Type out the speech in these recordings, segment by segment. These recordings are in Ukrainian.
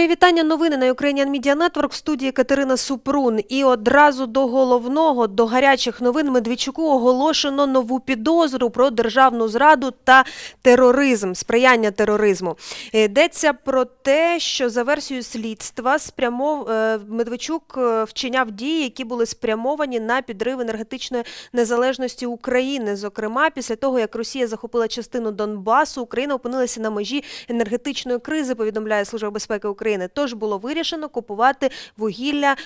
Мої вітання. Новини на Ukrainian Media Network в студії Катерина Супрун. І одразу до головного, до гарячих новин Медведчуку оголошено нову підозру про державну зраду та тероризм, сприяння тероризму. Йдеться про те, що за версією слідства спрямов... е, Медведчук е, вчиняв дії, які були спрямовані на підрив енергетичної незалежності України. Зокрема, після того як Росія захопила частину Донбасу, Україна опинилася на межі енергетичної кризи. Повідомляє Служба безпеки України. Тож було вирішено купувати вугілля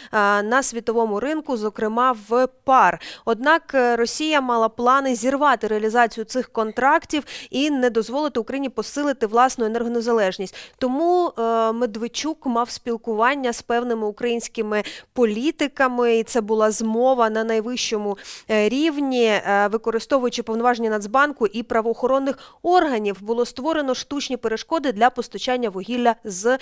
на світовому ринку, зокрема в пар. Однак е, Росія мала плани зірвати реалізацію цих контрактів і не дозволити Україні посилити власну енергонезалежність. Тому е, Медведчук мав спілкування з певними українськими політиками, і це була змова на найвищому е, рівні, використовуючи повноваження Нацбанку і правоохоронних органів, було створено штучні перешкоди для постачання вугілля з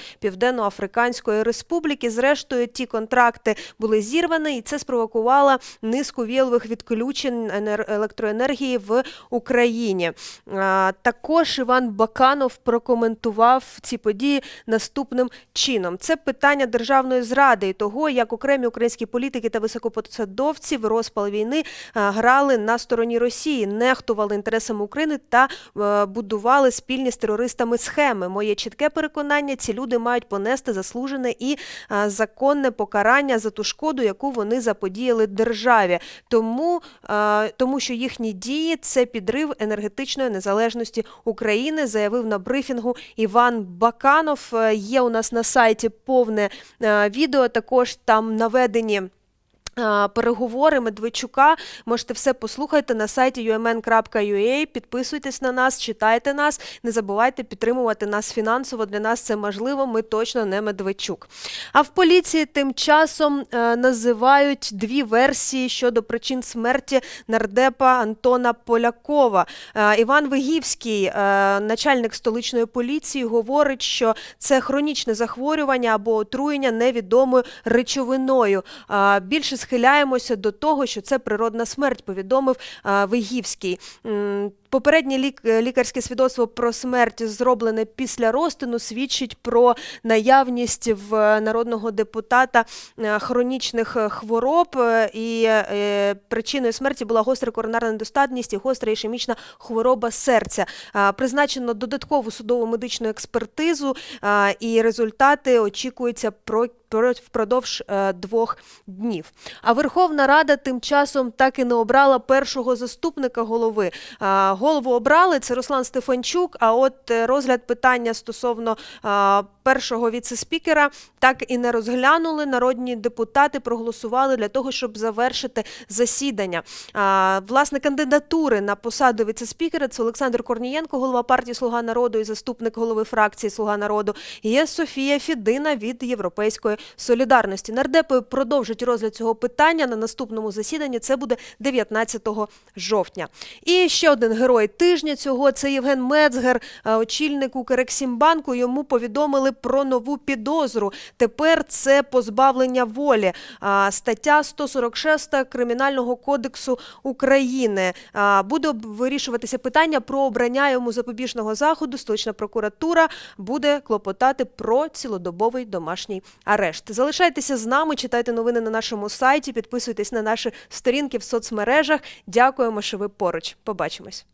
Південно-Африканської Республіки. Зрештою, ті контракти були зірвані, і це спровокувало низку віялових відключень енер- електроенергії в Україні. Також Іван Баканов прокоментував ці події наступним чином: це питання державної зради і того, як окремі українські політики та високопосадовці в розпал війни грали на стороні Росії, нехтували інтересами України та е, будували спільні з терористами схеми. Моє чітке переконання: ці люди мають понести заслужене і законне покарання за ту шкоду, яку вони заподіяли державі. Тому, тому що їхні дії це підрив енергетичної незалежності України, заявив на брифінгу Іван Баканов. Е, Є у нас на сайті повне е, відео. Також там наведені. Переговори Медведчука можете все послухати на сайті umn.ua, Підписуйтесь на нас, читайте нас. Не забувайте підтримувати нас фінансово. Для нас це можливо. Ми точно не Медведчук. А в поліції тим часом е, називають дві версії щодо причин смерті нардепа Антона Полякова. Е, Іван Вигівський, е, начальник столичної поліції, говорить, що це хронічне захворювання або отруєння невідомою речовиною. Більше схиляємося до того, що це природна смерть, повідомив Вигівський. Попереднє лік- лікарське свідоцтво про смерть, зроблене після розтину, свідчить про наявність в е, народного депутата е, хронічних е, хвороб, і причиною смерті була гостра коронарна недостатність і гостра ішемічна хвороба серця. Призначено додаткову судову медичну експертизу, і результати очікуються про- впродовж е, двох днів. А Верховна Рада тим часом так і не обрала першого заступника голови. А, Голову обрали це Руслан Стефанчук. А от е, розгляд питання стосовно першого віцеспікера так і не розглянули. Народні депутати проголосували для того, щоб завершити засідання. Власне, кандидатури на посаду віцеспікера це Олександр Корнієнко, голова партії Слуга народу і заступник голови фракції Слуга народу. Є Софія Фідина від Європейської солідарності. Нардепи продовжать розгляд цього питання на наступному засіданні. Це буде 19 жовтня. І ще один герой тижня цього це Євген Мецгер, очільник Укрексімбанку. Йому повідомили про нову підозру. Тепер це позбавлення волі. Стаття 146 Кримінального кодексу України. Буде вирішуватися питання про обрання йому запобіжного заходу. Столична прокуратура буде клопотати про цілодобовий домашній арешт. Залишайтеся з нами, читайте новини на нашому сайті, підписуйтесь на наші сторінки в соцмережах. Дякуємо, що ви поруч. Побачимось.